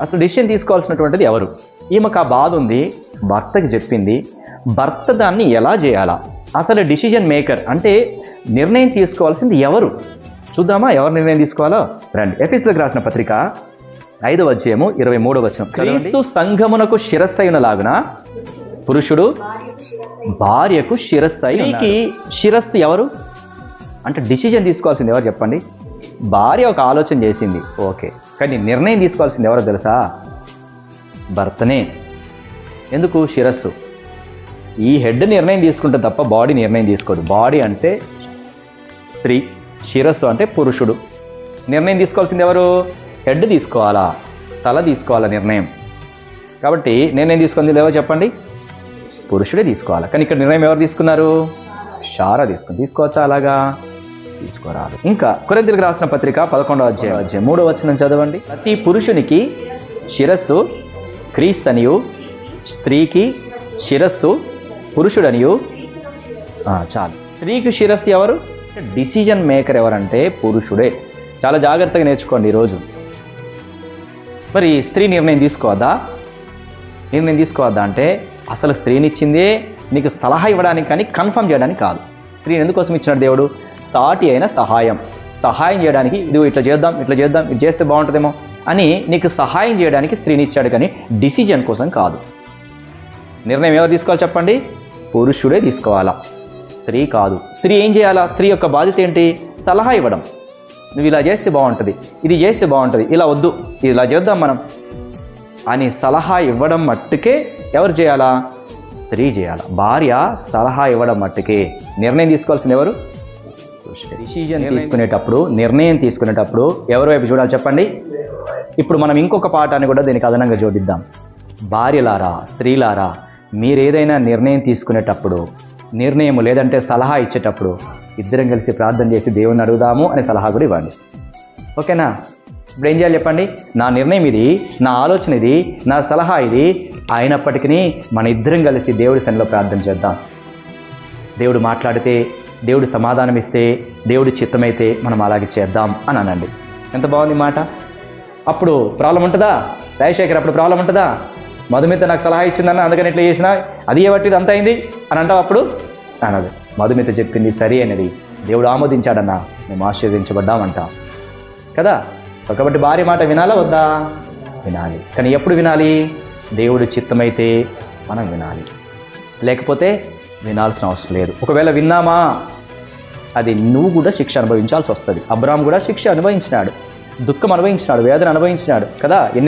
అసలు డిసిషన్ తీసుకోవాల్సినటువంటిది ఎవరు? ఈమెకు ఆ బాధ ఉంది భర్తకి చెప్పింది భర్త దాన్ని ఎలా చేయాలా? అసలు డిసిజన్ మేకర్ అంటే నిర్ణయం తీసుకోవాల్సింది ఎవరు? చూద్దామా ఎవరు నిర్ణయం తీసుకోవాలో? రండి. ఎఫీస్లకు రాసిన పత్రిక ఐదవ అధ్యాయము ఇరవై మూడవ వచనం. క్రీస్తు సంఘమునకు శిరస్సైన లాగున? పురుషుడు? భార్యకు శిరస్సు స్త్రీకి శిరస్సు ఎవరు? అంటే డిసిజన్ తీసుకోవాల్సింది ఎవరు చెప్పండి? భార్య ఒక ఆలోచన చేసింది. ఓకే. కానీ నిర్ణయం తీసుకోవాల్సింది ఎవరో తెలుసా? భర్తనే. ఎందుకు? శిరస్సు. ఈ హెడ్ నిర్ణయం తీసుకుంటే తప్ప బాడీ నిర్ణయం తీసుకోదు. బాడీ అంటే స్త్రీ శిరస్సు అంటే పురుషుడు. నిర్ణయం తీసుకోవాల్సింది ఎవరు? హెడ్ తీసుకోవాలా? తల తీసుకోవాలా నిర్ణయం? కాబట్టి నిర్ణయం తీసుకుంది లేవో చెప్పండి? పురుషుడే తీసుకోవాలి. కానీ ఇక్కడ నిర్ణయం ఎవరు తీసుకున్నారు? షారా తీసుకుని తీసుకోవచ్చా అలాగా? తీసుకోరాదు. ఇంకా కొరింతలకు రాసిన పత్రిక పదకొండవ అధ్యాయం. అధ్యాయం. మూడవ వచనం చదవండి. ప్రతి పురుషునికి శిరస్సు క్రీస్తనియు స్త్రీకి శిరస్సు పురుషుడనియు. చాలు. స్త్రీకి శిరస్సు ఎవరు? డిసిజన్ మేకర్ ఎవరంటే పురుషుడే. చాలా జాగ్రత్తగా నేర్చుకోండి ఈరోజు. మరి స్త్రీ నిర్ణయం తీసుకోవద్దా? నిర్ణయం తీసుకోవద్దా అంటే అసలు స్త్రీనిచ్చిందే నీకు సలహా ఇవ్వడానికి కానీ కన్ఫర్మ్ చేయడానికి కాదు. స్త్రీని ఎందుకోసం ఇచ్చినాడు దేవుడు? సాటి అయిన సహాయం. సహాయం చేయడానికి ఇది ఇట్లా చేద్దాం ఇట్లా చేద్దాం ఇది చేస్తే బాగుంటుందేమో అని నీకు సహాయం చేయడానికి స్త్రీని ఇచ్చాడు కానీ డిసిజన్ కోసం కాదు. నిర్ణయం ఎవరు తీసుకోవాలి చెప్పండి? పురుషుడే తీసుకోవాలా. స్త్రీ కాదు. స్త్రీ ఏం చేయాలా? స్త్రీ యొక్క బాధ్యత ఏంటి? సలహా ఇవ్వడం. నువ్వు ఇలా చేస్తే బాగుంటుంది ఇది చేస్తే బాగుంటుంది ఇలా వద్దు ఇది ఇలా చేద్దాం మనం అని సలహా ఇవ్వడం మట్టుకే ఎవరు చేయాలా? స్త్రీ చేయాలా. భార్య సలహా ఇవ్వడం మట్టుకే. నిర్ణయం తీసుకోవాల్సింది ఎవరు? డిసిజన్ తీసుకునేటప్పుడు నిర్ణయం తీసుకునేటప్పుడు ఎవరి వైపు చూడాలి చెప్పండి? ఇప్పుడు మనం ఇంకొక పాఠాన్ని కూడా దీనికి అదనంగా జోడిద్దాం. భార్యలారా స్త్రీలారా మీరు ఏదైనా నిర్ణయం తీసుకునేటప్పుడు నిర్ణయం లేదంటే సలహా ఇచ్చేటప్పుడు ఇద్దరం కలిసి ప్రార్థన చేసి దేవుణ్ణి అడుగుదాము అనే సలహా కూడా ఇవ్వండి. ఓకేనా? ఇప్పుడు ఏం చేయాలి చెప్పండి? నా నిర్ణయం ఇది నా ఆలోచన ఇది నా సలహా ఇది అయినప్పటికీ మన ఇద్దరం కలిసి దేవుడి సన్నిలో ప్రార్థన చేద్దాం. దేవుడు మాట్లాడితే దేవుడు సమాధానం ఇస్తే దేవుడి చిత్తమైతే మనం అలాగే చేద్దాం అని అనండి. ఎంత బాగుంది మాట? అప్పుడు ప్రాబ్లం ఉంటుందా? రాజశేఖర్ అప్పుడు ప్రాబ్లం ఉంటుందా? మధుమిత నాకు సలహా ఇచ్చిందన్న అందుకని ఇట్లా చేసిన? అది ఏ బట్టి అంత అయింది? అని అంటావు అప్పుడు? అనదు మధుమిత చెప్పింది సరి అనేది దేవుడు ఆమోదించాడన్నా మేము ఆశీర్వదించబడ్డామంట. కదా? సో కాబట్టి భార్య మాట వినాలా వద్దా? వినాలి. కానీ ఎప్పుడు వినాలి? దేవుడి చిత్తమైతే మనం వినాలి. లేకపోతే వినాల్సిన అవసరం లేదు. ఒకవేళ విన్నామా? అది నువ్వు కూడా శిక్ష అనుభవించాల్సి వస్తుంది. అబ్రామ్ కూడా శిక్ష అనుభవించినాడు. దుఃఖం అనుభవించినాడు. వేదన అనుభవించినాడు. కదా? ఎన్ని